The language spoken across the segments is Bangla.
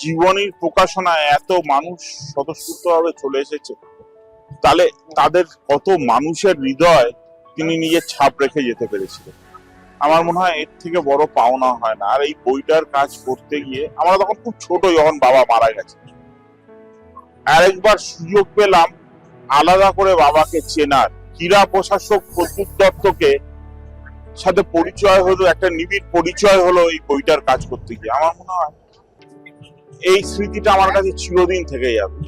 জীবনীর প্রকাশনায় এত মানুষ স্বতঃস্ফূর্তভাবে চলে এসেছে, তাহলে তাদের কত মানুষের হৃদয় তিনি নিজের ছাপ রেখে যেতে পেরেছিলেন? আমার মনে হয় এর থেকে বড় পাওনা হয় না। আর এই বইটার কাজ করতে গিয়ে আমরা তখন খুব ছোট, যখন বাবা মারা গেছে। আরেকবার সুযোগ পেলাম আলাদা করে বাবাকে চেনার। ক্রীড়া প্রশাসক প্রদ্যুৎ দত্তকে সাথে পরিচয় হলো একটা নিবিড় পরিচয় হলো এই বইটার কাজ করতে গিয়ে। আমার মনে হয় এই স্মৃতিটা আমার কাছে চিরদিন থেকে যাবে।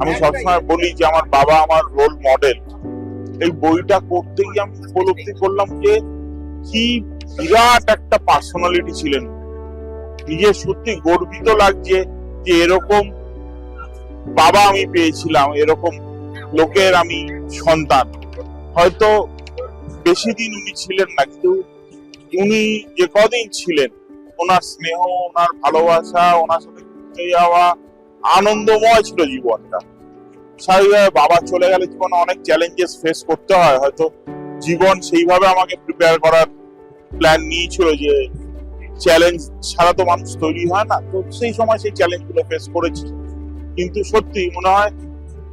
আমি সবসময় বলি যে আমার বাবা আমার রোল মডেল এই বইটা করতে গিয়ে আমি উপলব্ধি করলাম যে কি বিরাট একটা পার্সোনালিটি ছিলেন। নিজে সত্যি গর্বিত লাগছে যে এরকম বাবা আমি পেয়েছিলাম এরকম লোকের আমি সন্তান। হয়তো বেশি দিন উনি ছিলেন না, কিন্তু উনি যে কদিন ছিলেন, ওনার স্নেহ, ওনার ভালোবাসা, ওনার সাথে ঘুরতে যাওয়া, আনন্দময় ছিল জীবনটা। স্বাভাবিকভাবে বাবা চলে গেলে জীবনে অনেক চ্যালেঞ্জেস ফেস করতে হয়, হয়তো জীবন সেইভাবে আমাকে প্রিপেয়ার করার প্ল্যান নিয়েছিল যে চ্যালেঞ্জ ছাড়া তো মানুষ তৈরি হয় না, তো সেই সময় সেই চ্যালেঞ্জগুলো ফেস করেছি। কিন্তু সত্যি মনে হয়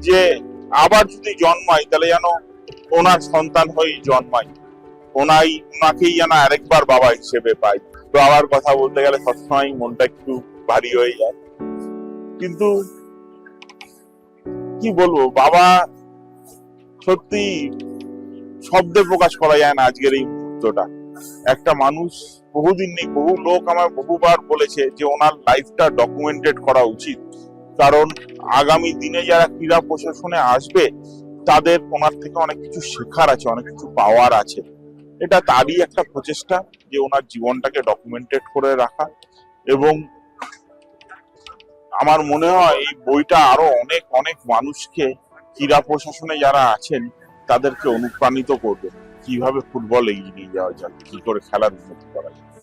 যে আবার যদি জন্মাই, তাহলে যেন ওনার সন্তান হয়ে জন্মাই ওনাই ওনাকেই যেন আরেকবার বাবা হিসেবে পাই বাবার কথা বলতে গেলে সবসময় মনটা একটু ভারী হয়ে যায়। কিন্তু কি বলব, বাবা সত্যি শব্দে প্রকাশ করা যায় না আজকের এই মুহূর্তটা। একটা মানুষ বহুদিন নেই, বহু লোক আমার বহুবার বলেছে যে ওনার লাইফটা ডকুমেন্টেড করা উচিত। কারণ আগামী দিনে যারা ক্রীড়া প্রশাসনে আসবে তাদের ওনার থেকে অনেক কিছু শেখার আছে, অনেক কিছু পাওয়ার আছে। এটা তারই একটা প্রচেষ্টা যে ওনার জীবনটাকে ডকুমেন্টেড করে রাখা। এবং আমার মনে হয় এই বইটা আরও অনেক অনেক মানুষকে, ক্রীড়া প্রশাসনে যারা আছেন, তাদেরকে অনুপ্রাণিত করবে। কীভাবে ফুটবল এগিয়ে নিয়ে যাওয়া যায় কি করে খেলার উন্নতি করা যায়